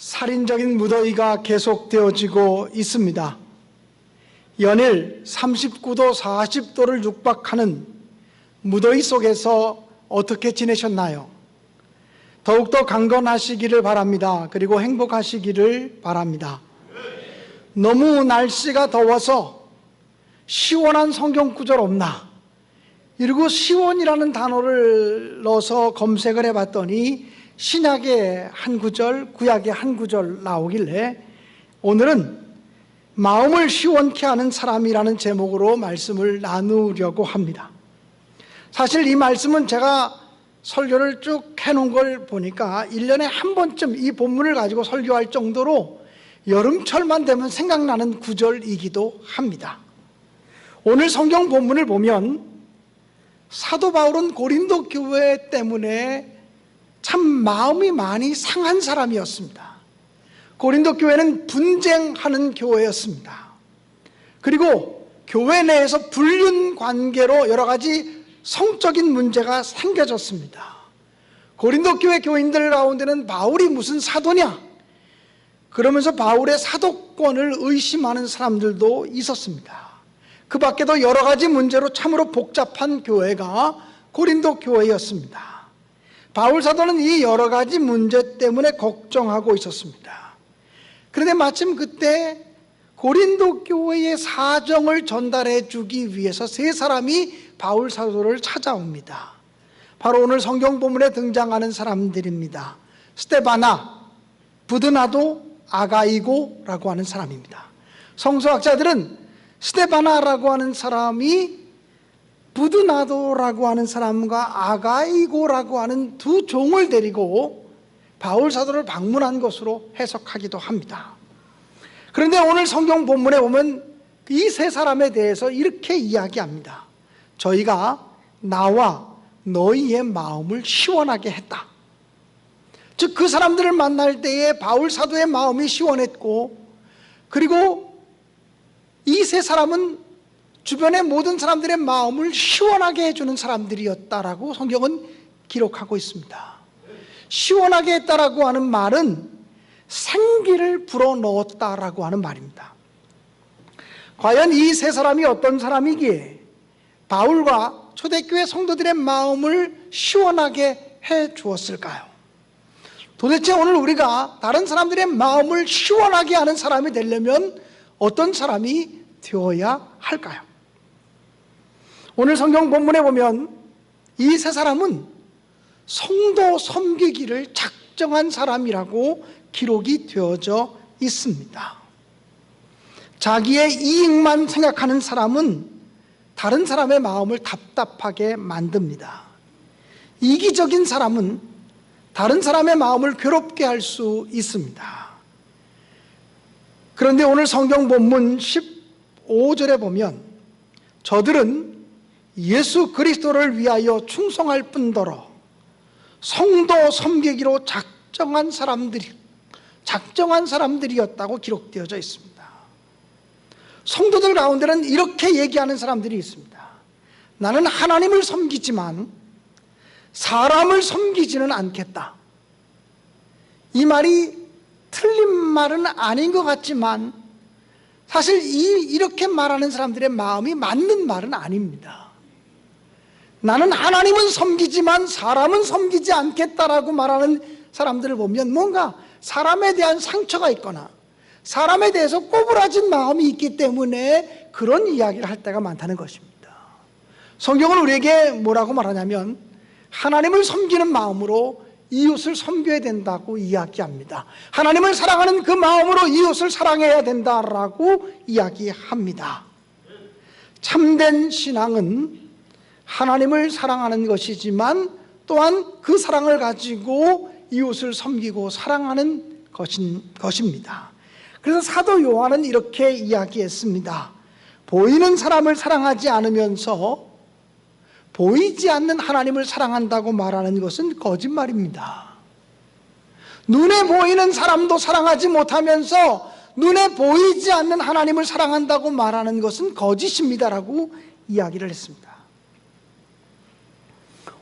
살인적인 무더위가 계속되어지고 있습니다. 연일 39도, 40도를 육박하는 무더위 속에서 어떻게 지내셨나요? 더욱더 강건하시기를 바랍니다. 그리고 행복하시기를 바랍니다. 너무 날씨가 더워서 시원한 성경 구절 없나? 이러고 시원이라는 단어를 넣어서 검색을 해봤더니 신약의 한 구절, 구약의 한 구절 나오길래 오늘은 마음을 시원케 하는 사람이라는 제목으로 말씀을 나누려고 합니다. 사실 이 말씀은 제가 설교를 쭉 해놓은 걸 보니까 1년에 한 번쯤 이 본문을 가지고 설교할 정도로 여름철만 되면 생각나는 구절이기도 합니다. 오늘 성경 본문을 보면 사도 바울은 고린도 교회 때문에 참 마음이 많이 상한 사람이었습니다. 고린도 교회는 분쟁하는 교회였습니다. 그리고 교회 내에서 불륜 관계로 여러 가지 성적인 문제가 생겨졌습니다. 고린도 교회 교인들 가운데는 바울이 무슨 사도냐? 그러면서 바울의 사도권을 의심하는 사람들도 있었습니다. 그 밖에도 여러 가지 문제로 참으로 복잡한 교회가 고린도 교회였습니다. 바울 사도는 이 여러 가지 문제 때문에 걱정하고 있었습니다. 그런데 마침 그때 고린도 교회의 사정을 전달해 주기 위해서 세 사람이 바울 사도를 찾아옵니다. 바로 오늘 성경 본문에 등장하는 사람들입니다. 스테바나, 부드나도, 아가이고라고 하는 사람입니다. 성서학자들은 스테바나라고 하는 사람이 부드나도라고 하는 사람과 아가이고라고 하는 두 종을 데리고 바울 사도를 방문한 것으로 해석하기도 합니다. 그런데 오늘 성경 본문에 보면 이 세 사람에 대해서 이렇게 이야기합니다. 저희가 나와 너희의 마음을 시원하게 했다. 즉, 그 사람들을 만날 때에 바울 사도의 마음이 시원했고, 그리고 이 세 사람은 주변의 모든 사람들의 마음을 시원하게 해주는 사람들이었다라고 성경은 기록하고 있습니다. 시원하게 했다라고 하는 말은 생기를 불어 넣었다라고 하는 말입니다. 과연 이 세 사람이 어떤 사람이기에 바울과 초대교회 성도들의 마음을 시원하게 해 주었을까요? 도대체 오늘 우리가 다른 사람들의 마음을 시원하게 하는 사람이 되려면 어떤 사람이 되어야 할까요? 오늘 성경 본문에 보면 이 세 사람은 성도 섬기기를 작정한 사람이라고 기록이 되어져 있습니다. 자기의 이익만 생각하는 사람은 다른 사람의 마음을 답답하게 만듭니다. 이기적인 사람은 다른 사람의 마음을 괴롭게 할 수 있습니다. 그런데 오늘 성경 본문 15절에 보면 저들은 예수 그리스도를 위하여 충성할 뿐더러 성도 섬기기로 작정한 사람들이 작정한 사람들이었다고 기록되어져 있습니다. 성도들 가운데는 이렇게 얘기하는 사람들이 있습니다. 나는 하나님을 섬기지만 사람을 섬기지는 않겠다. 이 말이 틀린 말은 아닌 것 같지만 사실 이, 이렇게 말하는 사람들의 마음이 맞는 말은 아닙니다. 나는 하나님은 섬기지만 사람은 섬기지 않겠다라고 말하는 사람들을 보면 뭔가 사람에 대한 상처가 있거나 사람에 대해서 꼬부라진 마음이 있기 때문에 그런 이야기를 할 때가 많다는 것입니다. 성경은 우리에게 뭐라고 말하냐면 하나님을 섬기는 마음으로 이웃을 섬겨야 된다고 이야기합니다. 하나님을 사랑하는 그 마음으로 이웃을 사랑해야 된다라고 이야기합니다. 참된 신앙은 하나님을 사랑하는 것이지만 또한 그 사랑을 가지고 이웃을 섬기고 사랑하는 것인, 것입니다. 그래서 사도 요한은 이렇게 이야기했습니다. 보이는 사람을 사랑하지 않으면서 보이지 않는 하나님을 사랑한다고 말하는 것은 거짓말입니다. 눈에 보이는 사람도 사랑하지 못하면서 눈에 보이지 않는 하나님을 사랑한다고 말하는 것은 거짓입니다라고 이야기를 했습니다.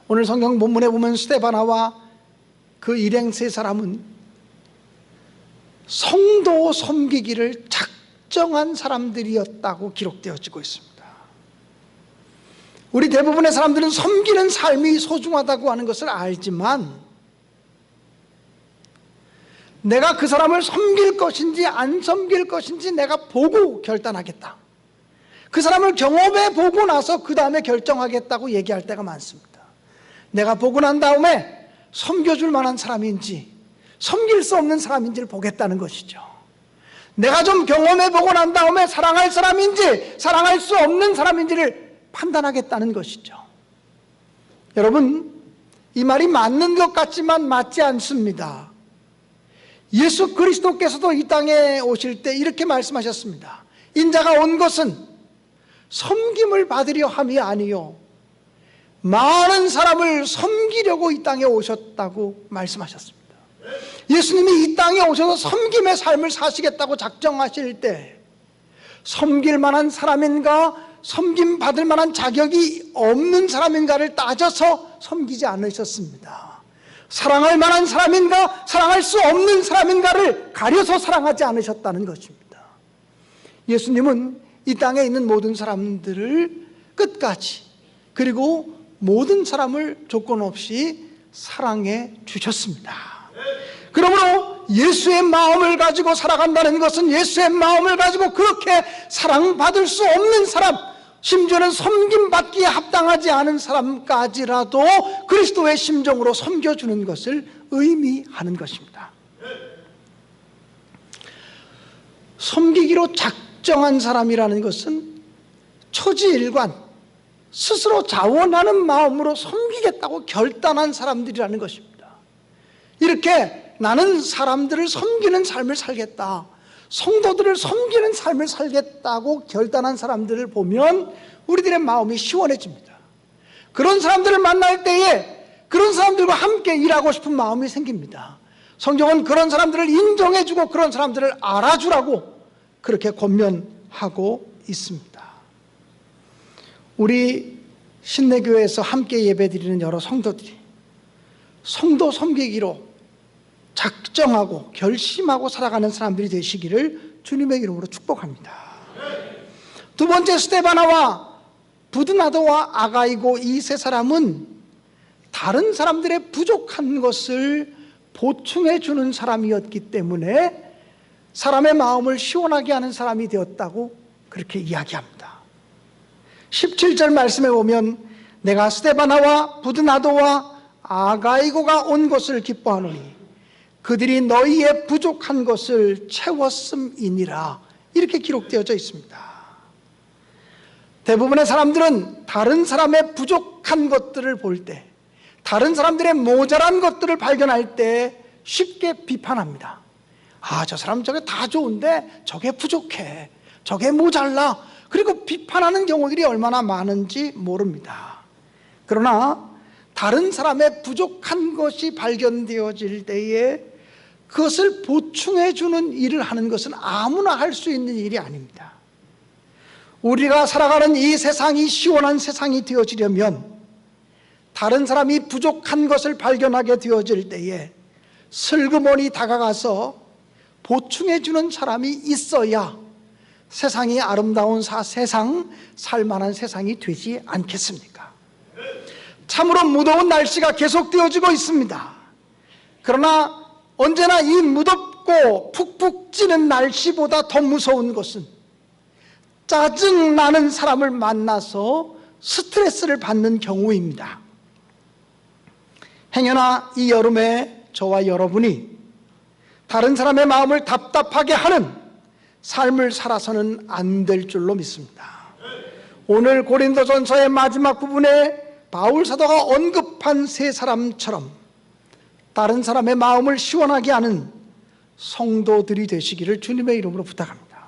오늘 성경 본문에 보면 스테바나와 그 일행 세 사람은 성도 섬기기를 작정한 사람들이었다고 기록되어지고 있습니다. 우리 대부분의 사람들은 섬기는 삶이 소중하다고 하는 것을 알지만 내가 그 사람을 섬길 것인지 안 섬길 것인지 내가 보고 결단하겠다. 그 사람을 경험해 보고 나서 그 다음에 결정하겠다고 얘기할 때가 많습니다. 내가 보고 난 다음에 섬겨줄 만한 사람인지 섬길 수 없는 사람인지를 보겠다는 것이죠. 내가 좀 경험해 보고 난 다음에 사랑할 사람인지 사랑할 수 없는 사람인지를 판단하겠다는 것이죠. 여러분, 이 말이 맞는 것 같지만 맞지 않습니다. 예수 그리스도께서도 이 땅에 오실 때 이렇게 말씀하셨습니다. 인자가 온 것은 섬김을 받으려 함이 아니요 많은 사람을 섬기려고 이 땅에 오셨다고 말씀하셨습니다. 예수님이 이 땅에 오셔서 섬김의 삶을 사시겠다고 작정하실 때 섬길 만한 사람인가 섬김 받을 만한 자격이 없는 사람인가를 따져서 섬기지 않으셨습니다. 사랑할 만한 사람인가 사랑할 수 없는 사람인가를 가려서 사랑하지 않으셨다는 것입니다. 예수님은 이 땅에 있는 모든 사람들을 끝까지 그리고 모든 사람을 조건 없이 사랑해 주셨습니다. 그러므로 예수의 마음을 가지고 살아간다는 것은 예수의 마음을 가지고 그렇게 사랑받을 수 없는 사람, 심지어는 섬김받기에 합당하지 않은 사람까지라도 그리스도의 심정으로 섬겨주는 것을 의미하는 것입니다. 섬기기로 작정한 사람이라는 것은 초지일관, 스스로 자원하는 마음으로 섬기겠다고 결단한 사람들이라는 것입니다. 이렇게 나는 사람들을 섬기는 삶을 살겠다. 성도들을 섬기는 삶을 살겠다고 결단한 사람들을 보면 우리들의 마음이 시원해집니다. 그런 사람들을 만날 때에 그런 사람들과 함께 일하고 싶은 마음이 생깁니다. 성경은 그런 사람들을 인정해주고 그런 사람들을 알아주라고 그렇게 권면하고 있습니다. 우리 신내교회에서 함께 예배드리는 여러 성도들이 성도 섬기기로 작정하고 결심하고 살아가는 사람들이 되시기를 주님의 이름으로 축복합니다. 두 번째 스테바나와 부드나도와 아가이고 이 세 사람은 다른 사람들의 부족한 것을 보충해 주는 사람이었기 때문에 사람의 마음을 시원하게 하는 사람이 되었다고 그렇게 이야기합니다. 17절 말씀에 보면 내가 스테바나와 부드나도와 아가이고가 온 것을 기뻐하노니 그들이 너희의 부족한 것을 채웠음이니라 이렇게 기록되어져 있습니다. 대부분의 사람들은 다른 사람의 부족한 것들을 볼 때, 다른 사람들의 모자란 것들을 발견할 때 쉽게 비판합니다. 아, 저 사람 저게 다 좋은데 저게 부족해. 저게 모자라. 그리고 비판하는 경우들이 얼마나 많은지 모릅니다. 그러나 다른 사람의 부족한 것이 발견되어질 때에 그것을 보충해 주는 일을 하는 것은 아무나 할 수 있는 일이 아닙니다. 우리가 살아가는 이 세상이 시원한 세상이 되어지려면 다른 사람이 부족한 것을 발견하게 되어질 때에 슬그머니 다가가서 보충해 주는 사람이 있어야 세상이 아름다운 사, 세상, 살만한 세상이 되지 않겠습니까? 참으로 무더운 날씨가 계속되어지고 있습니다. 그러나 언제나 이 무덥고 푹푹 찌는 날씨보다 더 무서운 것은 짜증 나는 사람을 만나서 스트레스를 받는 경우입니다. 행여나 이 여름에 저와 여러분이 다른 사람의 마음을 답답하게 하는 삶을 살아서는 안 될 줄로 믿습니다. 오늘 고린도전서의 마지막 부분에 바울 사도가 언급한 세 사람처럼 다른 사람의 마음을 시원하게 하는 성도들이 되시기를 주님의 이름으로 부탁합니다.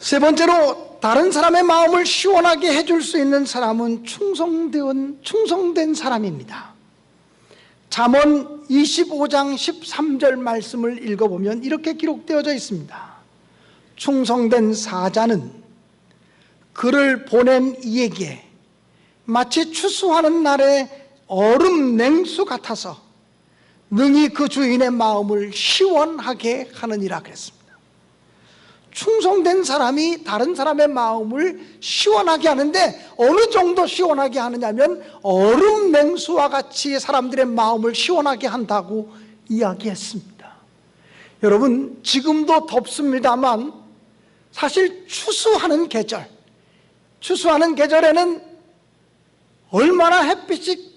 세 번째로 다른 사람의 마음을 시원하게 해줄 수 있는 사람은 충성된, 충성된 사람입니다. 잠언 25장 13절 말씀을 읽어보면 이렇게 기록되어져 있습니다. 충성된 사자는 그를 보낸 이에게 마치 추수하는 날에 얼음 냉수 같아서 능히 그 주인의 마음을 시원하게 하느니라 그랬습니다. 충성된 사람이 다른 사람의 마음을 시원하게 하는데 어느 정도 시원하게 하느냐면 얼음 냉수와 같이 사람들의 마음을 시원하게 한다고 이야기했습니다. 여러분, 지금도 덥습니다만 사실 추수하는 계절, 추수하는 계절에는 얼마나 햇빛이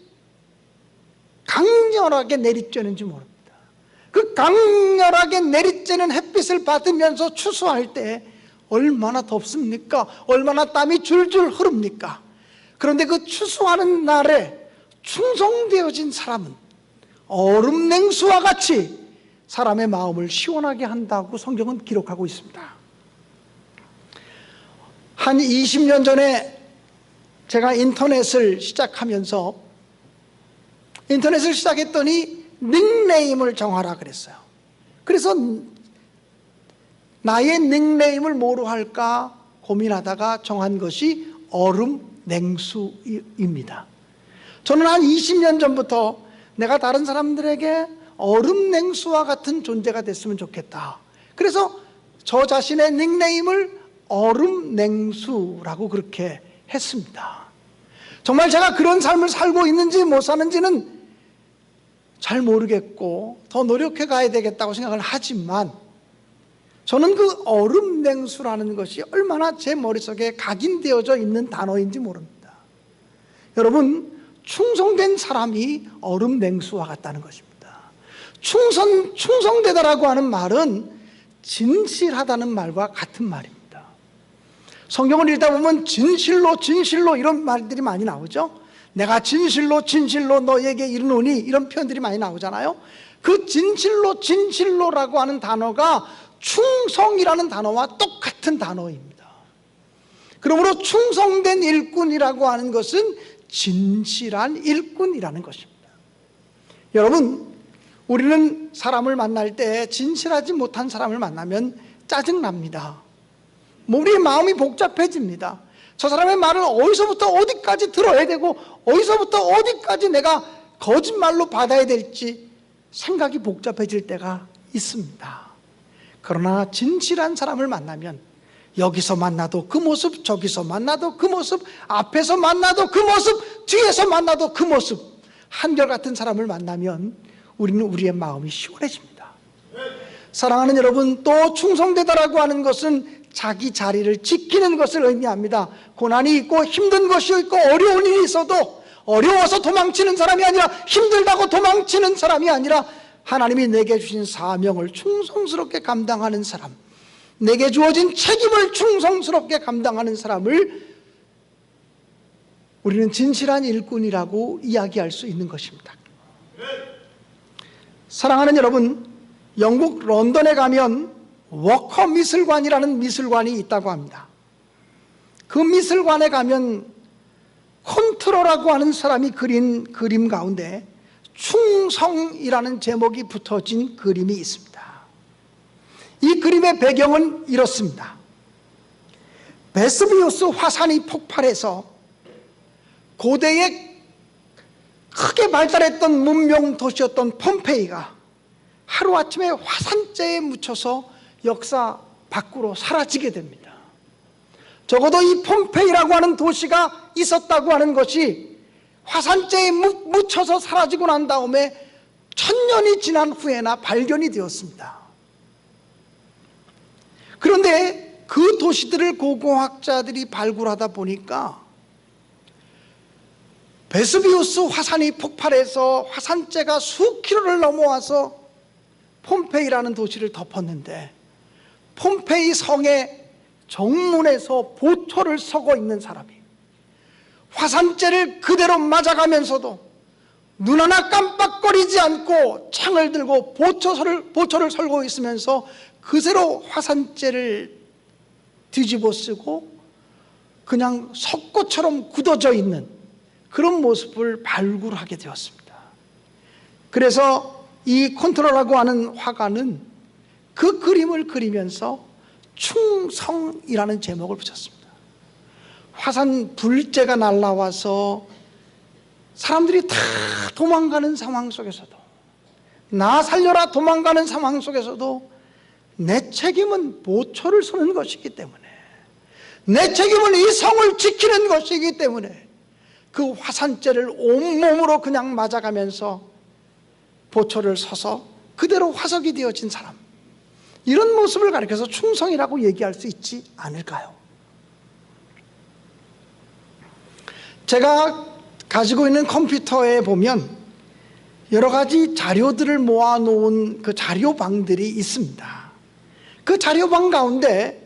강렬하게 내리쬐는지 모릅니다. 그 강렬하게 내리쬐는 햇빛을 받으면서 추수할 때 얼마나 덥습니까? 얼마나 땀이 줄줄 흐릅니까? 그런데 그 추수하는 날에 충성되어진 사람은 얼음 냉수와 같이 사람의 마음을 시원하게 한다고 성경은 기록하고 있습니다. 한 20년 전에 제가 인터넷을 시작하면서 인터넷을 시작했더니 닉네임을 정하라 그랬어요. 그래서 나의 닉네임을 뭐로 할까 고민하다가 정한 것이 얼음 냉수입니다. 저는 한 20년 전부터 내가 다른 사람들에게 얼음 냉수와 같은 존재가 됐으면 좋겠다. 그래서 저 자신의 닉네임을 얼음 냉수라고 그렇게 했습니다. 정말 제가 그런 삶을 살고 있는지 못 사는지는 잘 모르겠고 더 노력해 가야 되겠다고 생각을 하지만 저는 그 얼음 냉수라는 것이 얼마나 제 머릿속에 각인되어져 있는 단어인지 모릅니다. 여러분, 충성된 사람이 얼음 냉수와 같다는 것입니다. 충성, 충성되다라고 하는 말은 진실하다는 말과 같은 말입니다. 성경을 읽다 보면 진실로, 진실로 이런 말들이 많이 나오죠. 내가 진실로, 진실로 너에게 이르노니 이런 표현들이 많이 나오잖아요. 그 진실로, 진실로라고 하는 단어가 충성이라는 단어와 똑같은 단어입니다. 그러므로 충성된 일꾼이라고 하는 것은 진실한 일꾼이라는 것입니다. 여러분, 우리는 사람을 만날 때 진실하지 못한 사람을 만나면 짜증납니다. 우리 마음이 복잡해집니다. 저 사람의 말을 어디서부터 어디까지 들어야 되고 어디서부터 어디까지 내가 거짓말로 받아야 될지 생각이 복잡해질 때가 있습니다. 그러나 진실한 사람을 만나면 여기서 만나도 그 모습, 저기서 만나도 그 모습, 앞에서 만나도 그 모습, 뒤에서 만나도 그 모습, 한결같은 사람을 만나면 우리는 우리의 마음이 시원해집니다. 사랑하는 여러분, 또 충성되다라고 하는 것은 자기 자리를 지키는 것을 의미합니다. 고난이 있고 힘든 것이 있고 어려운 일이 있어도 어려워서 도망치는 사람이 아니라 힘들다고 도망치는 사람이 아니라 하나님이 내게 주신 사명을 충성스럽게 감당하는 사람, 내게 주어진 책임을 충성스럽게 감당하는 사람을 우리는 진실한 일꾼이라고 이야기할 수 있는 것입니다. 사랑하는 여러분, 영국 런던에 가면 워커 미술관이라는 미술관이 있다고 합니다. 그 미술관에 가면 콘트로라고 하는 사람이 그린 그림 가운데 충성이라는 제목이 붙어진 그림이 있습니다. 이 그림의 배경은 이렇습니다. 베스비우스 화산이 폭발해서 고대의 크게 발달했던 문명 도시였던 폼페이가 하루아침에 화산재에 묻혀서 역사 밖으로 사라지게 됩니다. 적어도 이 폼페이라고 하는 도시가 있었다고 하는 것이 화산재에 묻혀서 사라지고 난 다음에 천년이 지난 후에나 발견이 되었습니다. 그런데 그 도시들을 고고학자들이 발굴하다 보니까 베스비우스 화산이 폭발해서 화산재가 수 킬로를 넘어와서 폼페이라는 도시를 덮었는데 폼페이 성의 정문에서 보초를 서고 있는 사람이 화산재를 그대로 맞아가면서도 눈 하나 깜빡거리지 않고 창을 들고 보초를, 보초를 설고 있으면서 그대로 화산재를 뒤집어 쓰고 그냥 석고처럼 굳어져 있는 그런 모습을 발굴하게 되었습니다. 그래서 이 컨트롤라고 하는 화가는 그 그림을 그리면서 충성이라는 제목을 붙였습니다. 화산 불재가 날라와서 사람들이 다 도망가는 상황 속에서도 나 살려라 도망가는 상황 속에서도 내 책임은 보초를 서는 것이기 때문에 내 책임은 이 성을 지키는 것이기 때문에 그 화산재를 온몸으로 그냥 맞아가면서 보초를 서서 그대로 화석이 되어진 사람 이런 모습을 가리켜서 충성이라고 얘기할 수 있지 않을까요? 제가 가지고 있는 컴퓨터에 보면 여러 가지 자료들을 모아놓은 그 자료방들이 있습니다. 그 자료방 가운데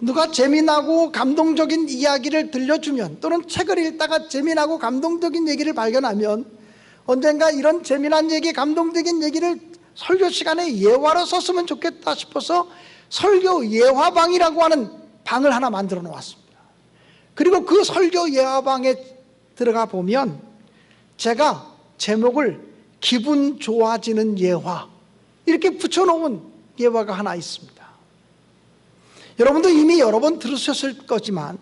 누가 재미나고 감동적인 이야기를 들려주면 또는 책을 읽다가 재미나고 감동적인 얘기를 발견하면 언젠가 이런 재미난 얘기, 감동적인 얘기를 설교 시간에 예화로 썼으면 좋겠다 싶어서 설교 예화방이라고 하는 방을 하나 만들어 놓았습니다. 그리고 그 설교 예화방에 들어가 보면 제가 제목을 기분 좋아지는 예화 이렇게 붙여놓은 예화가 하나 있습니다. 여러분도 이미 여러 번 들으셨을 거지만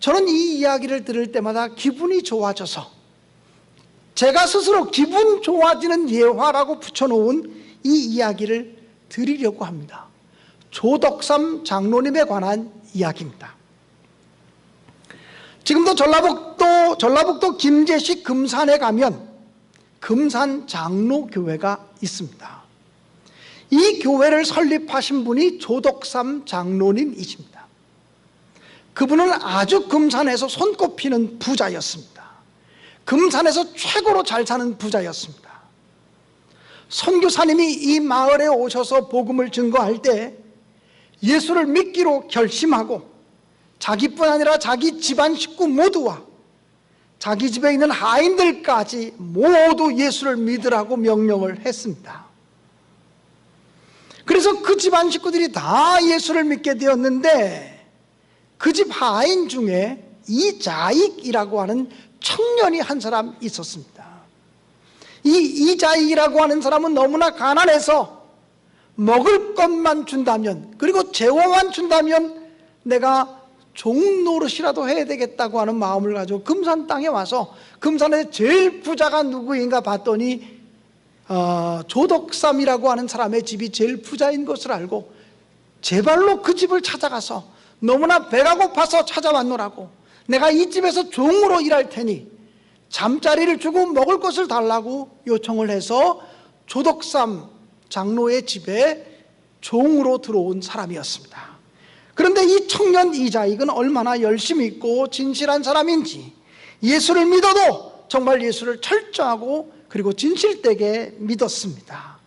저는 이 이야기를 들을 때마다 기분이 좋아져서 제가 스스로 기분 좋아지는 예화라고 붙여놓은 이 이야기를 드리려고 합니다. 조덕삼 장로님에 관한 이야기입니다. 지금도 전라북도 전라북도 김제시 금산에 가면 금산 장로교회가 있습니다. 이 교회를 설립하신 분이 조덕삼 장로님이십니다. 그분은 아주 금산에서 손꼽히는 부자였습니다. 금산에서 최고로 잘 사는 부자였습니다. 선교사님이 이 마을에 오셔서 복음을 증거할 때 예수를 믿기로 결심하고 자기뿐 아니라 자기 집안 식구 모두와 자기 집에 있는 하인들까지 모두 예수를 믿으라고 명령을 했습니다. 그래서 그 집안 식구들이 다 예수를 믿게 되었는데 그 집 하인 중에 이자익이라고 하는 청년이 한 사람 있었습니다. 이 이자익이라고 하는 사람은 너무나 가난해서 먹을 것만 준다면 그리고 재워만 준다면 내가 종노릇이라도 해야 되겠다고 하는 마음을 가지고 금산 땅에 와서 금산에 제일 부자가 누구인가 봤더니 어, 조덕삼이라고 하는 사람의 집이 제일 부자인 것을 알고 제발로 그 집을 찾아가서 너무나 배가 고파서 찾아왔노라고 내가 이 집에서 종으로 일할 테니 잠자리를 주고 먹을 것을 달라고 요청을 해서 조덕삼 장로의 집에 종으로 들어온 사람이었습니다. 그런데 이 청년 이자익은 얼마나 열심히 있고 진실한 사람인지 예수를 믿어도 정말 예수를 철저하고 그리고 진실되게 믿었습니다.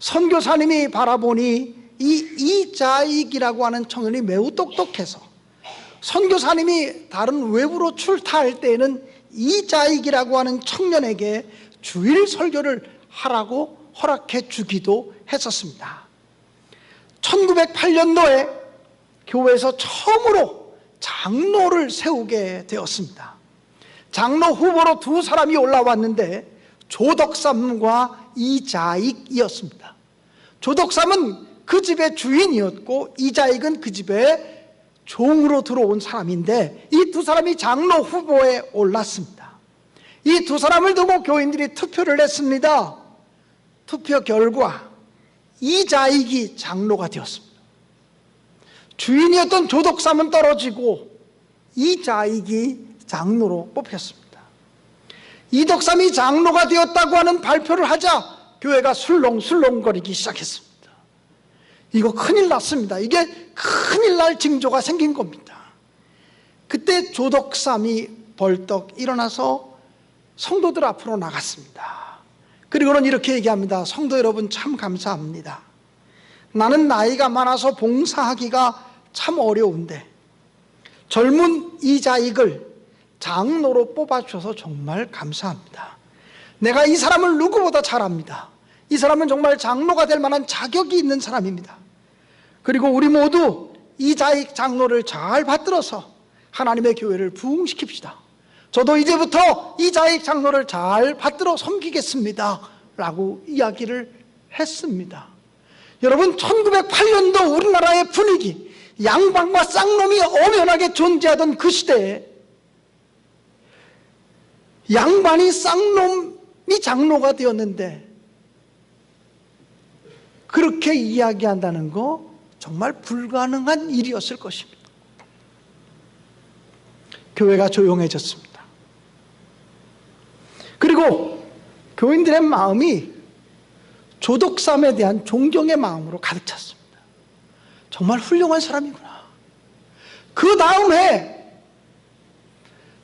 선교사님이 바라보니 이 이자익이라고 하는 청년이 매우 똑똑해서 선교사님이 다른 외부로 출타할 때에는 이자익이라고 하는 청년에게 주일 설교를 하라고 허락해 주기도 했었습니다. 1908년도에 교회에서 처음으로 장로를 세우게 되었습니다. 장로 후보로 두 사람이 올라왔는데 조덕삼과 이자익이었습니다. 조덕삼은 그 집의 주인이었고 이자익은 그 집에 종으로 들어온 사람인데 이 두 사람이 장로 후보에 올랐습니다. 이 두 사람을 두고 교인들이 투표를 했습니다. 투표 결과 이자익이 장로가 되었습니다. 주인이었던 조덕삼은 떨어지고 이자익이 장로로 뽑혔습니다. 이덕삼이 장로가 되었다고 하는 발표를 하자 교회가 술렁술렁거리기 시작했습니다. 이거 큰일 났습니다. 이게 큰일 날 징조가 생긴 겁니다. 그때 조덕삼이 벌떡 일어나서 성도들 앞으로 나갔습니다. 그리고는 이렇게 얘기합니다. 성도 여러분 참 감사합니다. 나는 나이가 많아서 봉사하기가 참 어려운데 젊은 이자익을 장로로 뽑아주셔서 정말 감사합니다. 내가 이 사람을 누구보다 잘 압니다. 이 사람은 정말 장로가 될 만한 자격이 있는 사람입니다. 그리고 우리 모두 이 자익 장로를 잘 받들어서 하나님의 교회를 부흥시킵시다. 저도 이제부터 이 자익 장로를 잘 받들어 섬기겠습니다. 라고 이야기를 했습니다. 여러분, 1908년도 우리나라의 분위기, 양반과 쌍놈이 엄연하게 존재하던 그 시대에 양반이 쌍놈이 장로가 되었는데 그렇게 이야기한다는 거 정말 불가능한 일이었을 것입니다. 교회가 조용해졌습니다. 그리고 교인들의 마음이 조독삼에 대한 존경의 마음으로 가득 찼습니다. 정말 훌륭한 사람이구나. 그 다음에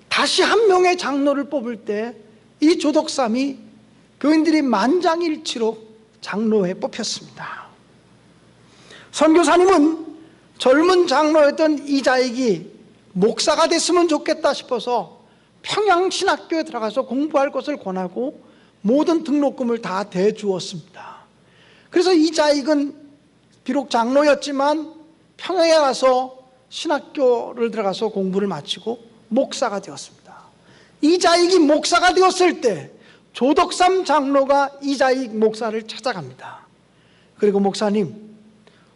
다시 한 명의 장로를 뽑을 때 이 조독삼이 교인들이 만장일치로 장로에 뽑혔습니다. 선교사님은 젊은 장로였던 이자익이 목사가 됐으면 좋겠다 싶어서 평양신학교에 들어가서 공부할 것을 권하고 모든 등록금을 다 대주었습니다. 그래서 이자익은 비록 장로였지만 평양에 가서 신학교를 들어가서 공부를 마치고 목사가 되었습니다. 이자익이 목사가 되었을 때 조덕삼 장로가 이자익 목사를 찾아갑니다. 그리고 목사님,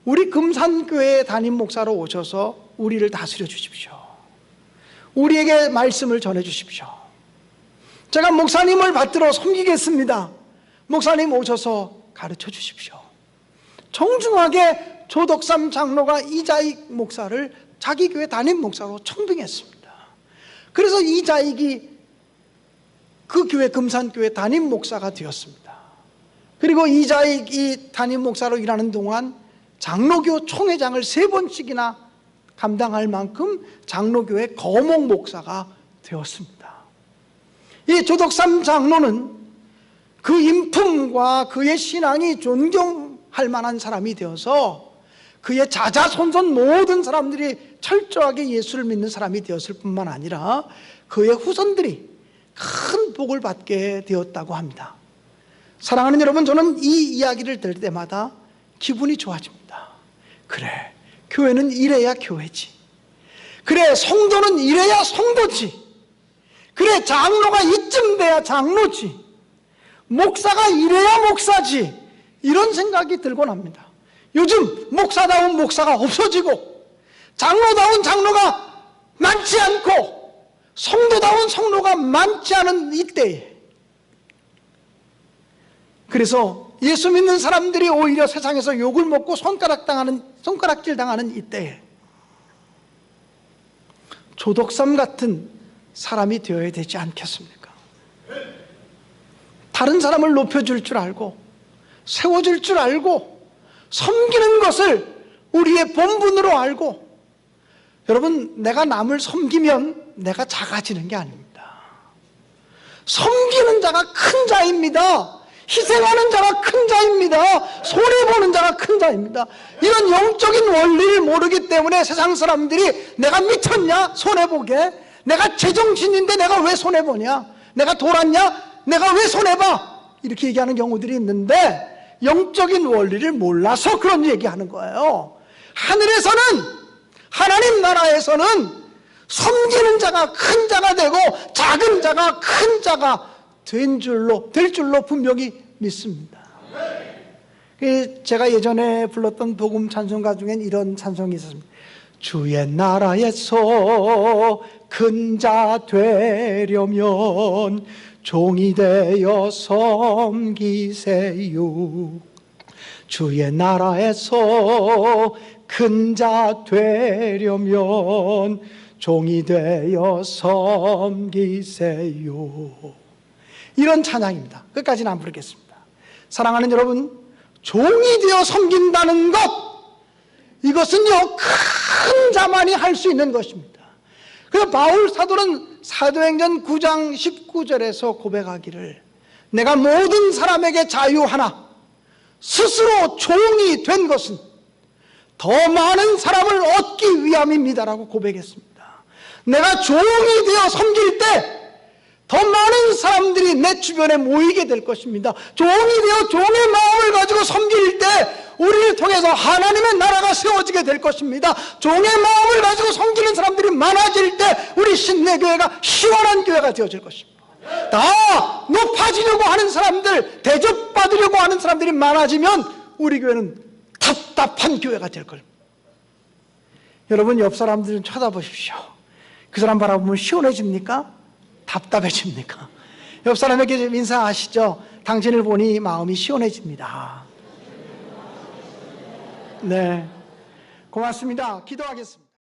우리 금산교회 담임 목사로 오셔서 우리를 다스려 주십시오. 우리에게 말씀을 전해 주십시오. 제가 목사님을 받들어 섬기겠습니다. 목사님 오셔서 가르쳐 주십시오. 정중하게 조덕삼 장로가 이자익 목사를 자기 교회 담임 목사로 청빙했습니다. 그래서 이자익이 그 교회 금산교회 담임 목사가 되었습니다. 그리고 이자익 이 담임 목사로 일하는 동안 장로교 총회장을 세 번씩이나 감당할 만큼 장로교회 거목 목사가 되었습니다. 이 조덕삼 장로는 그 인품과 그의 신앙이 존경할 만한 사람이 되어서 그의 자자손손 모든 사람들이 철저하게 예수를 믿는 사람이 되었을 뿐만 아니라 그의 후손들이 큰 복을 받게 되었다고 합니다. 사랑하는 여러분, 저는 이 이야기를 들을 때마다 기분이 좋아집니다. 그래, 교회는 이래야 교회지. 그래, 성도는 이래야 성도지. 그래, 장로가 이쯤 돼야 장로지. 목사가 이래야 목사지. 이런 생각이 들곤 합니다. 요즘 목사다운 목사가 없어지고, 장로다운 장로가 많지 않고, 성도다운 성도가 많지 않은 이때에 그래서 예수 믿는 사람들이 오히려 세상에서 욕을 먹고 손가락 당하는 손가락질 당하는 이때에 조독삼 같은 사람이 되어야 되지 않겠습니까? 다른 사람을 높여줄 줄 알고 세워줄 줄 알고 섬기는 것을 우리의 본분으로 알고 여러분 내가 남을 섬기면 내가 작아지는 게 아닙니다. 섬기는 자가 큰 자입니다. 희생하는 자가 큰 자입니다. 손해보는 자가 큰 자입니다. 이런 영적인 원리를 모르기 때문에 세상 사람들이 내가 미쳤냐? 손해보게. 내가 제정신인데 내가 왜 손해보냐? 내가 돌았냐? 내가 왜 손해봐? 이렇게 얘기하는 경우들이 있는데 영적인 원리를 몰라서 그런 얘기하는 거예요. 하늘에서는 하나님 나라에서는 섬기는 자가 큰 자가 되고 작은 자가 큰 자가 된 줄로 될 줄로 분명히 믿습니다. 그 제가 예전에 불렀던 복음 찬송가 중엔 이런 찬송이 있었습니다. 주의 나라에서 큰 자 되려면 종이 되어 섬기세요. 주의 나라에서 큰 자 되려면 종이 되어 섬기세요. 이런 찬양입니다. 끝까지는 안 부르겠습니다. 사랑하는 여러분, 종이 되어 섬긴다는 것, 이것은요, 큰 자만이 할 수 있는 것입니다. 그래서 바울 사도는 사도행전 9장 19절에서 고백하기를 내가 모든 사람에게 자유하나 스스로 종이 된 것은 더 많은 사람을 얻기 위함입니다라고 고백했습니다. 내가 종이 되어 섬길 때 더 많은 사람들이 내 주변에 모이게 될 것입니다. 종이 되어 종의 마음을 가지고 섬길 때 우리를 통해서 하나님의 나라가 세워지게 될 것입니다. 종의 마음을 가지고 섬기는 사람들이 많아질 때 우리 신내교회가 시원한 교회가 되어질 것입니다. 다 높아지려고 하는 사람들, 대접받으려고 하는 사람들이 많아지면 우리 교회는 답답한 교회가 될 겁니다. 여러분 옆 사람들 좀 쳐다보십시오. 그 사람 바라보면 시원해집니까? 답답해집니까? 옆 사람에게 인사하시죠. 당신을 보니 마음이 시원해집니다. 네. 고맙습니다. 기도하겠습니다.